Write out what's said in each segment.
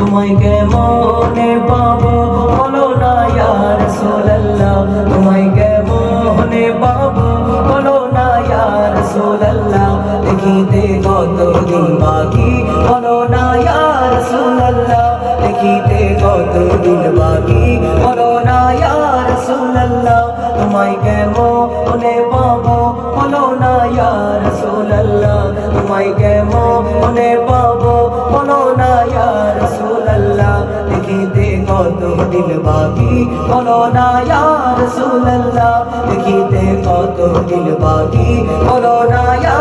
তোমায় কেমনে পাবো? বলো না ইয়া রাসূলুল্লাহ তোমায় কেমনে পাবো? বলো না ইয়া রাসূলুল্লাহ দেখিতে কত দিন বাকি? বলো না ইয়া রাসূলুল্লাহ দেখিতে কত দিন বাকি? বলো না ইয়া রাসূলুল্লাহ তোমায় কেমনে পাবো? কত দিন বাকি। বলো না, ইয়া রাসূলুল্লাহ, দেখিতে কত দিন বাকি। বলো না, ইয়া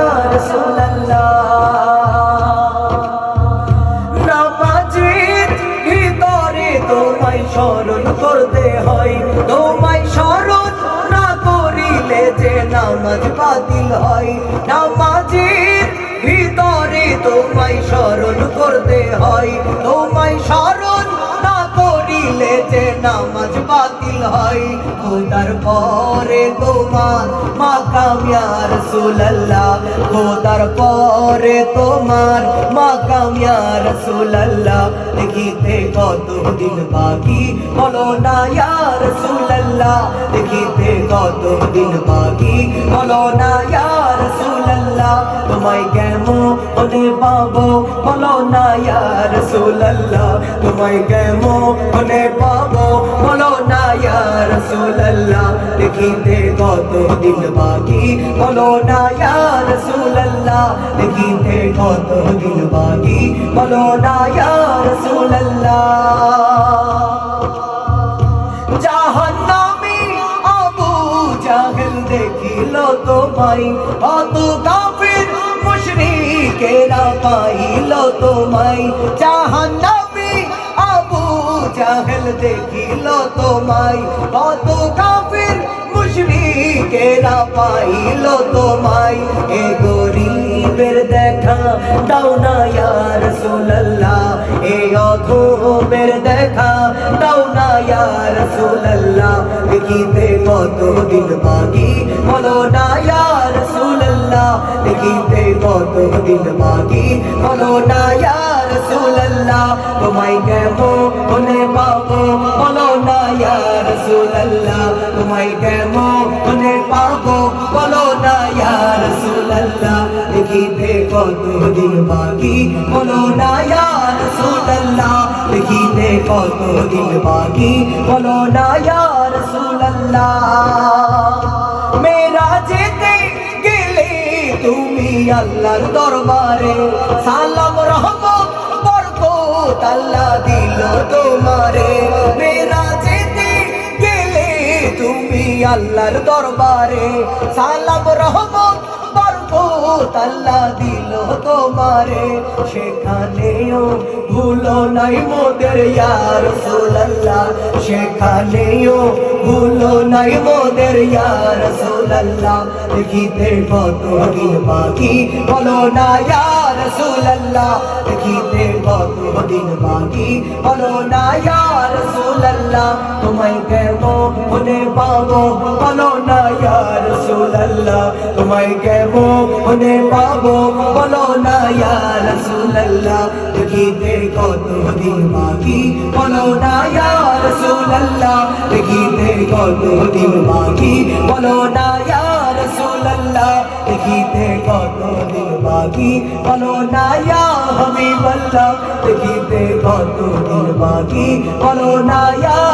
নামাজের ভিতরে স্মরণ করতে হয়। তোমায় স্মরণ না করিলে যে নামাজ বাতিল হয়। নামাজের ভিতরে তোমায় স্মরণ করতে হয়। তোমায় স্মরণ যে নামাজ বাতিল হয় খোদার পরে তোমার মাকাম ইয়া রাসূলুল্লাহ। খোদার পরে তোমার মাকাম ইয়া রাসূলুল্লাহ। দেখিতে কত দিন বাকি, বলো না ইয়া রাসূলুল্লাহ। দেখিতে কত দিন বাকি, বলো না ইয়া রাসূলুল্লাহ। তোমায় কেমন ওনে পাবো বলো না ইয়া রাসূলুল্লাহ। তোমায় কেমন ওনে পাবো বলো না ইয়া রাসূলুল্লাহ। দেখিতে কত দিন বাকি। বলো না ইয়া রাসূলুল্লাহ। দেখিতে কত দিন বাকি। বলো না ইয়া রাসূলুল্লাহ। জাহান্নামী আবু জাহেল দেখিল তোমায়। কত কাফির মুশরিকেরা পাইল তোমায়। জাহান্নামী আবু জাহেল দেখিল তোমায়। কত কাফির মুশরিকেরা পাইল তোমায়। এ গরিবের দেখা দাও না ইয়া রাসূলুল্লাহ। এ অধমের দেখা দাও না ইয়া রাসূলুল্লাহ। দেখিতে কত দিন বাকি বলো না রাসূলুল্লাহ দেখিতে কত দিন বাকি। বলো না, ইয়া রাসূলুল্লাহ, তোমায় কেমনে পাবো? বলো না, ইয়া রাসূলুল্লাহ, তোমায় কেমনে পাবো? বলো না, ইয়া রাসূলুল্লাহ দেখিতে কত দিন বাকি। বলো না, ইয়া রাসূলুল্লাহ দেখিতে কত দিন বাকি। বলো না, ইয়া রাসূলুল্লাহ। আল্লাহর দরবারে সালাম, রহমত, বরকত আল্লাহ দিল তোমারে। মেরা যেতে গেলে তুমি আল্লাহর দরবারে সালাম, রহমত আল্লাহ দিল তোমারে, সেখানেও ভুলো নাই মোদের ইয়ার সোল্লাহ সেখানেও ভুলো নাই মোদের ইয়ার সোল্লাহ দেখিতে কত দিন বাকি বলো না ইয়ার সোল্লাহ দেখিতে কত দিন বাকি বলো না ইয়ার সোল্লাহ তোমায় কেমন মনে পাবো? বলো না ইয়ার সোল্লাহ তোমায় কেমন মনে পাবো, বলো না ইয়ার সোল্লাহ দেখিতে কত দিন বাকি, বলো না ইয়ার সোল্লাহ দেখিতে কত দিন বাকি, বলো না ইয়ার সোল্লাহ দেখিতে কত দিন বাকি, বলো না ইয়া হাবিবাল্লাহ, দেখিতে কত দিন বাকি, বলো না ইয়া